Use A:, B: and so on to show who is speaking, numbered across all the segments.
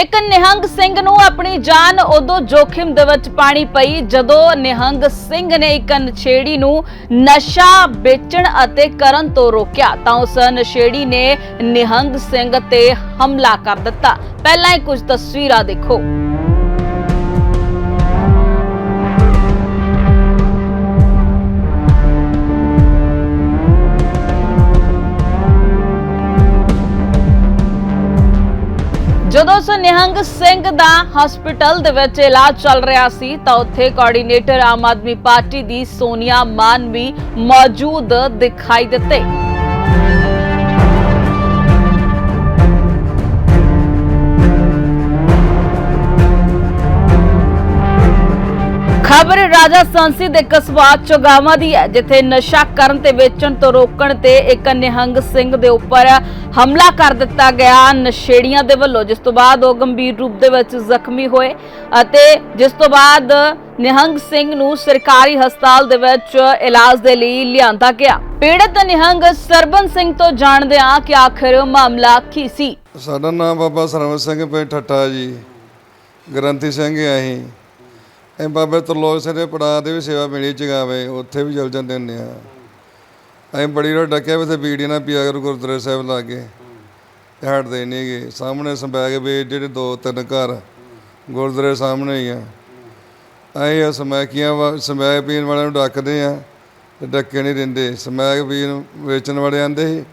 A: ਇੱਕ ਨਿਹੰਗ ਸਿੰਘ ਨੂੰ ਆਪਣੀ ਜਾਨ ਉਦੋਂ ਜੋਖਿਮ ਦੇ ਵਿੱਚ ਪਾਣੀ ਪਈ ਜਦੋਂ ਨਿਹੰਗ ਸਿੰਘ ਨੇ ਇੱਕ ਨਸ਼ੇੜੀ ਨੂੰ ਨਸ਼ਾ ਵੇਚਣ ਅਤੇ ਕਰਨ ਤੋਂ ਰੋਕਿਆ ਤਾਂ ਉਸ ਨਸ਼ੇੜੀ ਨੇ ਨਿਹੰਗ ਸਿੰਘ ਤੇ ਹਮਲਾ ਕਰ ਦਿੱਤਾ। ਪਹਿਲਾਂ ਹੀ ਕੁਝ ਤਸਵੀਰਾਂ ਦੇਖੋ। ਜਦੋਂ ਉਸ ਨਿਹੰਗ ਸਿੰਘ ਦਾ ਹਸਪੀਟਲ ਦੇ ਵਿੱਚ ਇਲਾਜ ਚੱਲ ਰਿਹਾ ਸੀ, ਤਾਂ ਉੱਥੇ ਕੋਆਰਡੀਨੇਟਰ ਆਮ ਆਦਮੀ ਪਾਰਟੀ ਦੀ ਸੋਨੀਆ ਮਾਨ ਵੀ ਮੌਜੂਦ ਦਿਖਾਈ ਦਿੱਤੇ। ਖਬਰ ਰਾਜਾ ਸੰਸੀ ਦੇ ਕਸਬਾ ਚੋਗਾਵਾ ਦੀ ਹੈ, ਜਿੱਥੇ ਨਸ਼ਾ ਕਰਨ ਤੇ ਵੇਚਣ ਤੋਂ ਰੋਕਣ ਤੇ ਇੱਕ ਨਿਹੰਗ ਸਿੰਘ ਦੇ ਉੱਪਰ ਹਮਲਾ ਕਰ ਦਿੱਤਾ ਗਿਆ ਨਸ਼ੇੜੀਆਂ ਦੇ ਵੱਲੋਂ, ਜਿਸ ਤੋਂ ਬਾਅਦ ਉਹ ਗੰਭੀਰ ਰੂਪ ਦੇ ਵਿੱਚ ਜ਼ਖਮੀ ਹੋਏ ਅਤੇ ਜਿਸ ਤੋਂ ਬਾਅਦ ਨਿਹੰਗ ਸਿੰਘ ਨੂੰ ਸਰਕਾਰੀ ਹਸਪਤਾਲ ਦੇ ਵਿੱਚ ਇਲਾਜ ਦੇ ਲਈ ਲਿਆਂਦਾ ਗਿਆ। ਪੀੜਤ ਨਿਹੰਗ ਸਰਬਨ ਸਿੰਘ ਤੋਂ ਜਾਣਦੇ ਹਾਂ ਕਿ ਆਖਰ ਮਾਮਲਾ ਕੀ ਸੀ।
B: ਸਾਡਾ ਨਾਮ ਬਾਬਾ ਸਰਵਨ ਸਿੰਘ ਪਿੰਡ ਠੱਠਾ ਜੀ, ਗ੍ਰੰਥੀ ਸਿੰਘ ਆ ਅਸੀਂ ਬਾਬੇ ਤਰਲੋਕ ਸਿੰਘ ਦੇ ਪੜਾਅ ਦੇ ਵੀ ਸੇਵਾ ਮਿਲੀ ਜਗਾਵੇ ਉੱਥੇ ਵੀ ਜਲ ਜਾਂਦੇ ਹੁੰਦੇ ਆ। ਅਸੀਂ ਬੜੀ ਰੋ ਡੱਕਿਆ ਵੀ ਤੇ ਬੀੜੀ ਨਾ ਪੀਆ ਕਰ ਗੁਰਦੁਆਰੇ ਸਾਹਿਬ ਲਾਗੇ ਤੇ ਹਟਦੇ ਨਹੀਂ ਗੇ। ਸਾਹਮਣੇ ਸੰਬੈਗ ਵੀ ਜਿਹੜੇ ਦੋ ਤਿੰਨ ਘਰ ਗੁਰਦੁਆਰੇ ਸਾਹਮਣੇ ਹੀ ਆ। ਅਸੀਂ ਸਮੈਕੀਆਂ ਵਾ- ਸਮੈਕ ਪੀਣ ਵਾਲਿਆਂ ਨੂੰ ਡੱਕਦੇ ਆ ਤੇ ਡੱਕੇ ਨਹੀਂ ਦਿੰਦੇ। ਸਮੈਕ ਪੀਣ ਵੇਚਣ ਵਾਲੇ ਆਂਦੇ ਸੀ,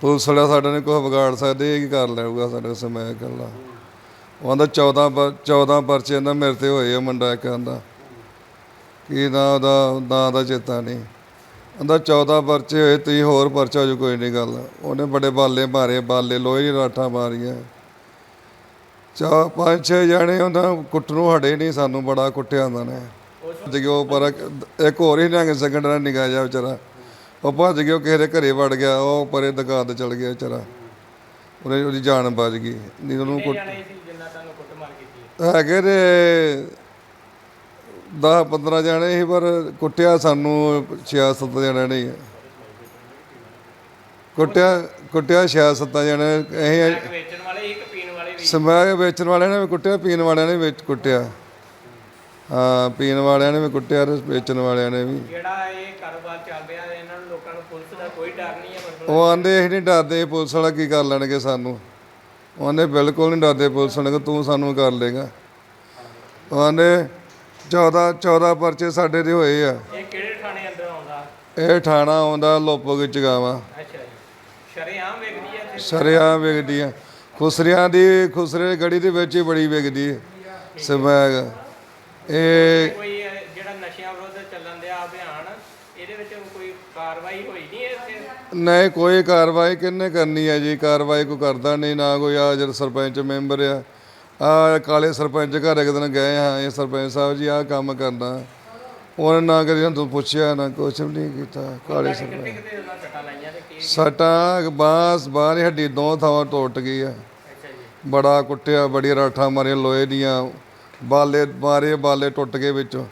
B: ਪੁਲਿਸ ਵਾਲਾ ਸਾਡਾ ਨੇ ਕੋਈ ਵਿਗਾੜ ਸਕਦੇ, ਇਹ ਕੀ ਕਰ ਲੈਊਗਾ ਸਾਡਾ ਸਮੈਕ ਗੱਲਾਂ ਉਹ ਆਂਦਾ 14 ਪਰ 14 ਪਰਚੇ ਆਂਦਾ ਮੇਰੇ ਤੇ ਹੋਏ ਆ ਮੁੰਡਾ ਇੱਕ ਆਂਦਾ। ਕੀ ਨਾ ਉਹਦਾ, ਨਾਂ ਦਾ ਚੇਤਾ ਨਹੀਂ। ਆਂਦਾ 14 ਪਰਚੇ ਹੋਏ, ਤੁਸੀਂ ਹੋਰ ਪਰਚਾ ਹੋ ਜਾਊ ਕੋਈ ਨਹੀਂ ਗੱਲ। ਉਹਨੇ ਬੜੇ ਬਾਲੇ ਮਾਰੇ, ਬਾਲੇ ਲੋਹੇ ਦੀ ਰਾਠਾਂ ਮਾਰੀਆਂ। ਚਾ ਪੰਜ, ਛੇ ਜਾਣੇ ਉਹਨਾਂ ਕੁੱਟ ਨੂੰ ਹਟੇ ਨਹੀਂ ਸਾਨੂੰ, ਬੜਾ ਕੁੱਟਿਆ ਉਹਨਾਂ ਨੇ। ਭੱਜ ਉਹ ਪਰ ਇੱਕ ਹੋਰ ਹੀ ਨੰਗ ਸੈਕਿੰਡ ਨਾਲ ਨਿਗਾਹ ਜਾ ਵਿਚਾਰਾ। ਉਹ ਭੱਜ ਗਿਆ ਕਿਸੇ ਦੇ ਘਰੇ ਵੜ ਗਿਆ, ਉਹ ਪਰੇ ਦੁਕਾਨ ਤੇ ਚਲ ਗਿਆ ਵਿਚਾਰਾ। ਉਹਨੇ ਉਹਦੀ ਜਾਨ ਬਚ ਗਈ। ਨਹੀਂ, ਉਹਨੂੰ ਕੁੱਟ ਹੈਗੇ ਨੇ 10 15 ਜਾਣੇ ਸੀ ਪਰ ਕੁੱਟਿਆ ਸਾਨੂੰ 6 7 ਜਣੇ ਨਹੀਂ ਕੁੱਟਿਆ ਕੁੱਟਿਆ 6 7 ਜਣੇ। ਅਸੀਂ
C: ਵੇਚਣ ਵਾਲੇ ਇੱਕ ਪੀਣ ਵਾਲੇ ਵੀ?
B: ਸਮੈਕ ਵੇਚਣ ਵਾਲਿਆਂ ਨੇ ਵੀ ਕੁੱਟਿਆ ਪੀਣ ਵਾਲਿਆਂ ਨੇ ਵੀ ਵਿੱਚ ਕੁੱਟਿਆ। ਹਾਂ ਪੀਣ ਵਾਲਿਆਂ ਨੇ ਵੀ ਕੁੱਟਿਆ ਤੇ ਵੇਚਣ ਵਾਲਿਆਂ ਨੇ ਵੀ।
C: ਜਿਹੜਾ ਇਹ ਕਾਰੋਬਾਰ ਚੱਲ ਰਿਹਾ ਇਹਨਾਂ ਨੂੰ ਲੋਕਾਂ ਨੂੰ ਪੁਲਿਸ ਦਾ ਕੋਈ ਡਰ ਨਹੀਂ ਹੈ ਮਤਲਬ
B: ਉਹ ਆਂਦੇ ਅਸੀਂ ਨਹੀਂ ਡਰਦੇ ਪੁਲਿਸ ਵਾਲਾ ਕੀ ਕਰ ਲੈਣਗੇ ਸਾਨੂੰ? ਉਹ ਆਂਦੇ ਬਿਲਕੁਲ ਨਹੀਂ ਡਰਦੇ ਪੁਲਿਸ ਵਾਲੇ ਤੂੰ ਸਾਨੂੰ ਕਰ ਲੇਗਾ ਉਹ ਆਂਦੇ 14 14 ਪਰਚੇ ਸਾਡੇ ਦੇ ਹੋਏ ਆ।
C: ਇਹ ਕਿਹੜੇ ਥਾਣੇ ਅੰਦਰ ਆਉਂਦਾ?
B: ਇਹ ਠਾਣਾ ਆਉਂਦਾ ਲੋਪੋ ਵਿੱਚ ਗਾਵਾਂ।
C: ਅੱਛਾ ਜੀ। ਸ਼ਰੇਆਮ ਵੇਖਦੀ
B: ਆ ਖੁਸਰਿਆਂ ਦੀ ਖੁਸਰੇ ਗੜੀ ਦੇ ਵਿੱਚ ਹੀ ਬੜੀ ਵਿਕਦੀ ਹੈ ਸਮੈਗ ਇਹ
C: ਕੋਈ ਜਿਹੜਾ ਨਸ਼ਿਆਂ ਵਿਰੁੱਧ ਚੱਲਣ ਦਿਆ ਅਭਿਆਨ ਇਹਦੇ ਵਿੱਚ ਕੋਈ ਕਾਰਵਾਈ ਹੋਈ ਨਹੀਂ ਇੱਥੇ?
B: ਨਹੀਂ ਕੋਈ ਕਾਰਵਾਈ ਕਿੰਨੇ ਕਰਨੀ ਹੈ ਜੀ? ਕਾਰਵਾਈ ਕੋਈ ਕਰਦਾ ਨਹੀਂ ਨਾ ਕੋਈ ਆ ਜਦ ਸਰਪੰਚ ਮੈਂਬਰ ਆ। ਆ ਕਾਲੇ ਸਰਪੰਚ ਘਰ ਇੱਕ ਦਿਨ ਗਏ ਹਾਂ ਇਹ ਸਰਪੰਚ ਸਾਹਿਬ ਜੀ ਆ ਕੰਮ ਕਰਨਾ। ਉਹਨਾਂ ਨਾ ਕਰੀ ਤੂੰ ਪੁੱਛਿਆ ਨਾ ਕੁਛ ਵੀ ਨਹੀਂ ਕੀਤਾ। ਕਾਲੇ ਸਰਪੰਚ।
C: ਸੱਟਾਂ
B: ਬਾਂਸ ਬਾਹਰ ਹੱਡੀ ਦੋ ਥਾਵਾਂ ਟੁੱਟ ਗਈ ਆ। ਬੜਾ ਕੁੱਟਿਆ ਬੜੀ ਰਾਠਾਂ ਮਾਰੀਆਂ ਲੋਹੇ ਦੀਆਂ। ਬਾਲੇ ਮਾਰੇ ਬਾਲੇ ਟੁੱਟ ਗਏ ਵਿੱਚੋਂ।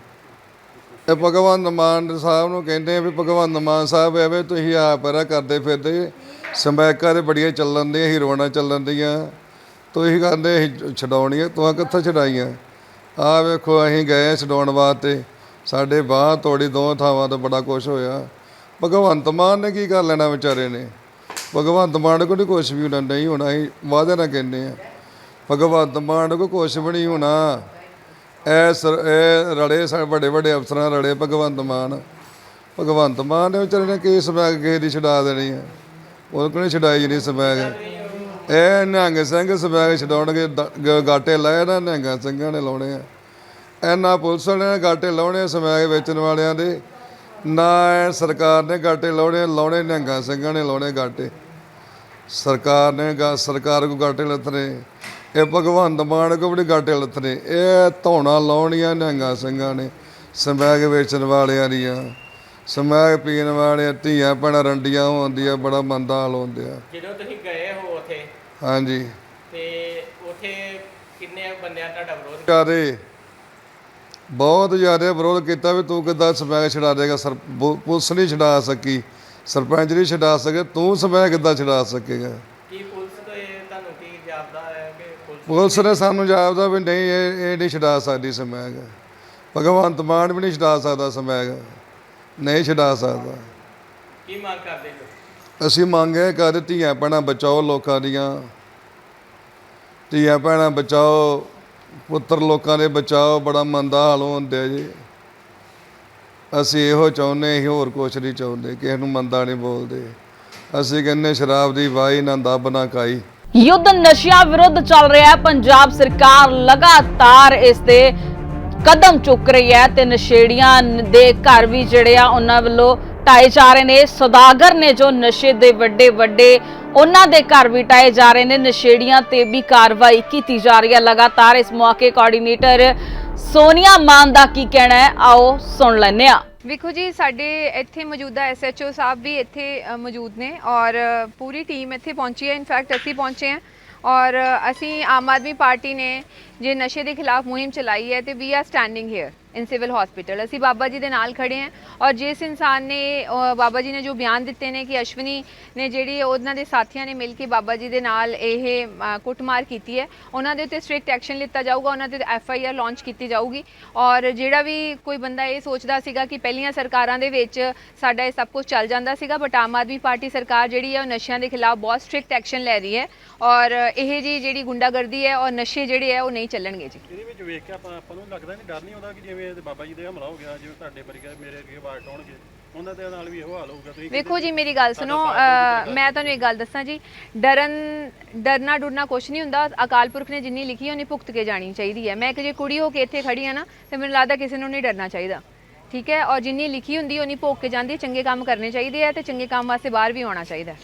B: ਇਹ ਭਗਵੰਤ ਮਾਨ ਸਾਹਿਬ ਨੂੰ ਕਹਿੰਦੇ ਆ ਵੀ ਭਗਵੰਤ ਮਾਨ ਸਾਹਿਬ ਐਵੇਂ ਤੁਸੀਂ ਆਪ ਰਾ ਕਰਦੇ ਫਿਰਦੇ ਸਮੈਕਾਂ ਦੇ ਬੜੀਆਂ ਚੱਲਣ ਦੀਆਂ ਹੀਰੋਣਾ ਚੱਲਣ ਦੀਆਂ। ਤੁਸੀਂ ਕਹਿੰਦੇ ਅਸੀਂ ਛਡਾਉਣੀਆਂ ਤੂੰ ਕਿੱਥੋਂ ਛਡਾਈਆਂ ਆ? ਵੇਖੋ, ਅਸੀਂ ਗਏ ਛਡਾਉਣ ਵਾਸਤੇ। ਸਾਡੇ ਬਾਹ ਤੋੜੀ ਦੋ ਥਾਵਾਂ ਤੋਂ ਬੜਾ ਕੁਛ ਹੋਇਆ। ਭਗਵੰਤ ਮਾਨ ਨੇ ਕੀ ਕਰ ਲੈਣਾ ਵਿਚਾਰੇ ਨੇ? ਭਗਵੰਤ ਮਾਨ ਕੋਲ ਨਹੀਂ ਕੁਛ ਵੀ ਹੋਣਾ, ਨਹੀਂ ਹੋਣਾ, ਅਸੀਂ ਵਾਅਦੇ ਨਾਲ ਕਹਿੰਦੇ ਆ। ਭਗਵੰਤ ਮਾਨ ਕੋ ਕੁਛ ਵੀ ਨਹੀਂ ਹੋਣਾ। ਇਹ ਸਰ, ਇਹ ਰੜੇ ਸਾਡੇ ਵੱਡੇ ਵੱਡੇ ਅਫਸਰਾਂ ਰੜੇ ਭਗਵੰਤ ਮਾਨ। ਭਗਵੰਤ ਮਾਨ ਨੇ ਵਿਚਾਰੇ ਨੇ ਕੇਸ ਬੈਗ ਕਿਸੇ ਦੀ ਛਡਾ ਦੇਣੀ ਹੈ। ਉਹ ਕੋਲ ਛਡਾਈ ਨਹੀਂ ਸਬੈਗ ਇਹ ਨਿਹੰਗ ਸਿੰਘ ਸਬੈਗ ਛਡਾਉਣਗੇ ਗਾਟੇ ਲਾਏ ਨਾ, ਨਿਹੰਗਾਂ ਸਿੰਘਾਂ ਨੇ ਲਾਉਣੇ ਆ। ਐਨਾ ਪੁਲਿਸ ਨੇ ਗਾਟੇ ਲਾਉਣੇ ਸਮੈਗ ਵੇਚਣ ਵਾਲਿਆਂ ਦੇ। ਨਾ ਇਹ ਸਰਕਾਰ ਨੇ ਗਾਟੇ ਲਾਉਣੇ ਲਾਉਣੇ ਨਿਹੰਗਾਂ ਸਿੰਘਾਂ ਨੇ ਲਾਉਣੇ ਗਾਟੇ। ਸਰਕਾਰ ਨੇ ਗਾ, ਸਰਕਾਰ ਕੋ ਗਾਟੇ ਲੱਥਨੇ ਇਹ ਭਗਵੰਤ ਮਾਨ ਕੋ ਵੀ ਗਾਟੇ ਲੱਥਨੇ। ਇਹ ਧੌਣਾ ਲਾਉਣੀਆਂ ਨਿਹੰਗਾਂ ਸਿੰਘਾਂ ਨੇ ਸਮੈਗ ਵੇਚਣ ਵਾਲਿਆਂ ਦੀਆਂ। ਸਮੈਗ ਪੀਣ ਵਾਲਿਆਂ ਧੀਆਂ ਭੈਣਾਂ ਰੰਡੀਆਂ ਹੁੰਦੀਆਂ ਬੜਾ ਮੰਦਾ ਹਾਲ ਹੁੰਦੇ ਆ
C: ਜਦੋਂ ਤੁਸੀਂ ਗਏ ਹੋ ਉੱਥੇ
B: ਹਾਂਜੀ।
C: ਤੇ ਉੱਥੇ ਕਿੰਨੇ ਬੰਦਿਆਂ ਤੁਹਾਡਾ ਵਿਰੋਧ?
B: ਜ਼ਿਆਦੇ ਬਹੁਤ ਜ਼ਿਆਦਾ ਵਿਰੋਧ ਕੀਤਾ ਵੀ ਤੂੰ ਕਿੱਦਾਂ ਸਮੈਕ ਛਡਾ ਦੇਗਾ? ਸਰ ਪੁਲਿਸ ਨਹੀਂ ਛਡਾ ਸਕੀ ਸਰਪੰਚ ਨਹੀਂ ਛਡਾ ਸਕੇ ਤੂੰ ਸਮੈਕ ਕਿੱਦਾਂ ਛਡਾ ਸਕੇਗਾ
C: ਕੀ ਪੁਲਿਸ ਤੋਂ ਇਹ ਤੁਹਾਨੂੰ ਕੀ ਜਾਪਦਾ ਹੈ ਕਿ ਪੁਲਿਸ
B: ਪੁਲਿਸ ਨੇ ਸਾਨੂੰ ਜਾਪਦਾ ਵੀ ਨਹੀਂ ਇਹ ਇਹ ਨਹੀਂ ਛਡਾ ਸਕਦੀ ਸਮੈਗ ਭਗਵੰਤ ਮਾਨ ਵੀ ਨਹੀਂ ਛਡਾ ਸਕਦਾ ਸਮੈਗ ਨਹੀਂ ਛਡਾ ਸਕਦਾ।
C: ਕੀ ਮੰਗ ਕਰਦੇ
B: ਅਸੀਂ ਮੰਗੇ ਕਰ ਧੀਆਂ ਭੈਣਾਂ ਬਚਾਓ ਲੋਕਾਂ ਦੀਆਂ। ਧੀਆਂ ਭੈਣਾਂ ਬਚਾਓ ਪੁੱਤਰ ਲੋਕਾਂ ਦੇ ਬਚਾਓ ਬੜਾ ਮੰਦਾ ਹਾਲ ਹੁੰਦਿਆ ਜੀ। ਅਸੀਂ ਇਹੋ ਚਾਹੁੰਦੇ ਅਸੀਂ ਹੋਰ ਕੁਛ ਨਹੀਂ ਚਾਹੁੰਦੇ ਕਿਸੇ ਨੂੰ ਮੰਦਾ ਨਹੀਂ ਬੋਲਦੇ। ਅਸੀਂ ਕਹਿੰਦੇ ਸ਼ਰਾਬ ਦੀ ਵਾਹੀ ਨਾ ਦੱਬ ਨਾ ਕਾਈ
A: ਯੁੱਧ ਨਸ਼ਿਆਂ ਵਿਰੁੱਧ ਚੱਲ ਰਿਹਾ ਹੈ। ਪੰਜਾਬ ਸਰਕਾਰ ਲਗਾਤਾਰ ਇਸ ਤੇ ਕਦਮ ਚੁੱਕ ਰਹੀ ਹੈ ਤੇ ਨਸ਼ੇੜੀਆਂ ਦੇ ਘਰ ਵੀ ਜਿਹੜੇ ਆ, ਉਹਨਾਂ ਵੱਲੋਂ ਟਾਏ ਜਾ ਰਹੇ ਨੇ। ਸੌਦਾਗਰ ਨੇ ਜੋ ਨਸ਼ੇ ਦੇ ਵੱਡੇ ਵੱਡੇ, ਉਹਨਾਂ ਦੇ ਘਰ ਵੀ ਢਾਏ ਜਾ ਰਹੇ ਨੇ। ਨਸ਼ੇੜੀਆਂ ਤੇ ਵੀ ਕਾਰਵਾਈ ਕੀਤੀ ਜਾ ਰਹੀ ਹੈ ਲਗਾਤਾਰ। ਇਸ ਮੌਕੇ ਕੋਆਰਡੀਨੇਟਰ ਸੋਨੀਆ ਮਾਨ ਦਾ ਕੀ ਕਹਿਣਾ ਹੈ, ਆਓ ਸੁਣ ਲੈਂਦੇ ਹਾਂ।
D: ਵੇਖੋ ਜੀ, ਸਾਡੇ ਇੱਥੇ ਮੌਜੂਦਾ ਐਸਐਚਓ ਸਾਹਿਬ ਵੀ ਇੱਥੇ ਮੌਜੂਦ ਨੇ ਔਰ ਪੂਰੀ ਟੀਮ ਇੱਥੇ ਪਹੁੰਚੀ ਹੈ। ਇਨਫੈਕਟ ਅਸੀਂ ਪਹੁੰਚੇ ਹਾਂ ਔਰ ਅਸੀਂ ਆਮ ਆਦਮੀ ਪਾਰਟੀ ਨੇ ਜੇ ਨਸ਼ੇ ਦੇ ਖਿਲਾਫ ਮੁਹਿੰਮ ਚਲਾਈ ਹੈ ਤੇ we are standing here in civil hospital ਅਸੀਂ ਬਾਬਾ ਜੀ ਦੇ ਨਾਲ ਖੜੇ ਹਾਂ ਔਰ ਜਿਸ ਇਨਸਾਨ ਨੇ ਬਾਬਾ ਜੀ ਨੇ ਜੋ ਬਿਆਨ ਦਿੱਤੇ ਨੇ ਕਿ ਅਸ਼ਵਨੀ ਨੇ ਜਿਹੜੀ ਉਹਨਾਂ ਦੇ ਸਾਥੀਆਂ ਨੇ ਮਿਲ ਕੇ ਬਾਬਾ ਜੀ ਦੇ ਨਾਲ ਇਹ ਕੁੱਟਮਾਰ ਕੀਤੀ ਹੈ, ਉਹਨਾਂ ਦੇ ਉੱਤੇ ਸਟ੍ਰਿਕਟ ਐਕਸ਼ਨ ਲਿੱਤਾ ਜਾਊਗਾ, ਉਹਨਾਂ ਤੇ ਐਫ ਆਈ ਆਰ ਲਾਂਚ ਕੀਤੀ ਜਾਊਗੀ। ਔਰ ਜਿਹੜਾ ਵੀ ਕੋਈ ਬੰਦਾ ਇਹ ਸੋਚਦਾ ਸੀਗਾ ਕਿ ਪਹਿਲੀਆਂ ਸਰਕਾਰਾਂ ਦੇ ਵਿੱਚ ਸਾਡਾ ਇਹ ਸਭ ਕੁਝ ਚੱਲ ਜਾਂਦਾ ਸੀਗਾ, ਬਟ ਆਮ ਆਦਮੀ ਪਾਰਟੀ ਸਰਕਾਰ ਜਿਹੜੀ ਹੈ ਉਹ ਨਸ਼ਿਆਂ ਦੇ ਖਿਲਾਫ ਬਹੁਤ ਸਟ੍ਰਿਕਟ ਐਕਸ਼ਨ ਲੈ ਰਹੀ ਹੈ। ਔਰ ਇਹ ਜੀ ਜਿਹੜੀ ਗੁੰਡਾਗਰਦੀ ਹੈ ਔਰ ਨਸ਼ੇ ਜਿਹੜੇ ਹੈ ਉਹ ਨਹੀਂ ਚੱਲਣਗੇ ਜੀ।
E: ਇਹਦੇ ਵਿੱਚ ਵੇਖ ਕੇ ਆਪਾਂ ਆਪਾਂ ਨੂੰ ਲੱਗਦਾ ਨਹੀਂ ਡਰ ਨਹੀਂ ਆਉਂਦਾ ਕਿ ਜਿਵੇਂ ਇਹਦੇ ਬਾਬਾ ਜੀ ਦੇ ਹਮਲਾ ਹੋ ਗਿਆ ਜਿਵੇਂ ਤੁਹਾਡੇ ਵਰਗੇ ਮੇਰੇ ਅੱਗੇ ਬਾਹਰ ਟਾਉਣਗੇ ਉਹਨਾਂ ਦੇ ਨਾਲ ਵੀ ਇਹੋ ਹਾਲ ਹੋਊਗਾ। ਤੁਸੀਂ
D: ਵੇਖੋ ਜੀ ਮੇਰੀ ਗੱਲ ਸੁਣੋ ਮੈਂ ਤੁਹਾਨੂੰ ਇੱਕ ਗੱਲ ਦੱਸਾਂ ਜੀ ਡਰਨ ਡਰਨਾ ਡੁਰਨਾ ਕੁਝ ਨਹੀਂ ਹੁੰਦਾ। ਅਕਾਲ ਪੁਰਖ ਨੇ ਜਿੰਨੀ ਲਿਖੀ ਉਹਨੇ ਭੁਗਤ ਕੇ ਜਾਣੀ ਚਾਹੀਦੀ ਹੈ ਮੈਂ ਇੱਕ ਜੇ ਕੁੜੀ ਹੋ ਕੇ ਇੱਥੇ ਖੜੀ ਆ ਨਾ ਤੇ ਮੈਨੂੰ ਲੱਗਦਾ ਕਿਸੇ ਨੂੰ ਨਹੀਂ ਡਰਨਾ ਚਾਹੀਦਾ। ਠੀਕ ਹੈ? ਔਰ ਜਿੰਨੀ ਲਿਖੀ ਹੁੰਦੀ ਉਹਨੀ ਭੋਗ ਕੇ ਜਾਂਦੀ ਚੰਗੇ ਕੰਮ ਕਰਨੇ ਚਾਹੀਦੇ ਆ ਤੇ ਚੰਗੇ ਕੰਮ ਵਾਸਤੇ ਬਾਹਰ ਵੀ ਆਉਣਾ ਚਾਹੀਦਾ।